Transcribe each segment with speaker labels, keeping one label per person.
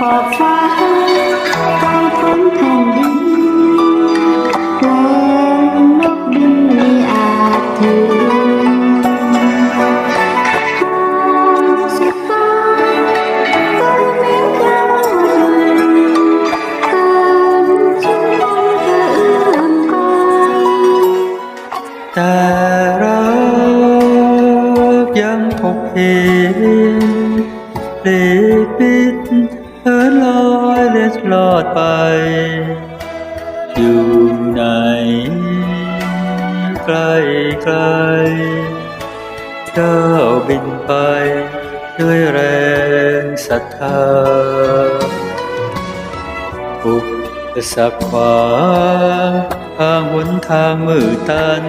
Speaker 1: ใจพ้นแผ่นดินแรงนกบินไม่อาจถึงสุดฟ้าก็ไม่กล้าถึงการชุมนุมก็เอื้อมไกล
Speaker 2: แต่เรายังพบเห็นเล็กปิดเหินล อยเล็ดลอดไป อยู่ไหนไกลไกลเจ้าบินไป ด้วยแรงศรัทธาอุปสรรคขวาทางหนทางมืดตัน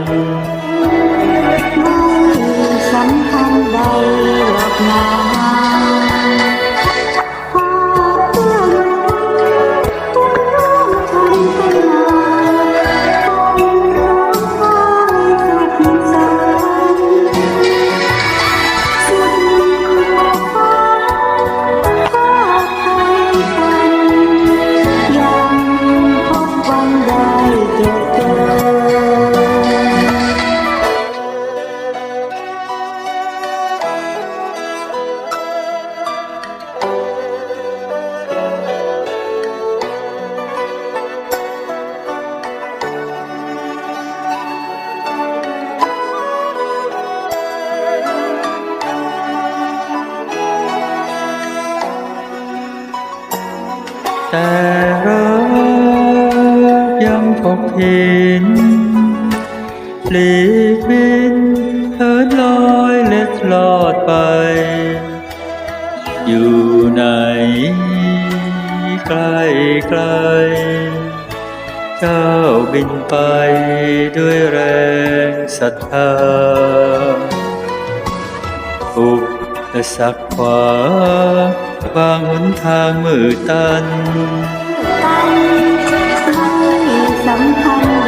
Speaker 2: แต่เรายังพบเห็นหลีกบินเหินลอยเล็ดลอดไป อยู่ไหนไกลไกลเจ้าบินไปด้วยแรงศรัทธาอุป สักขวาบางหนทางมือตัน
Speaker 1: ตันไม่สำคัญ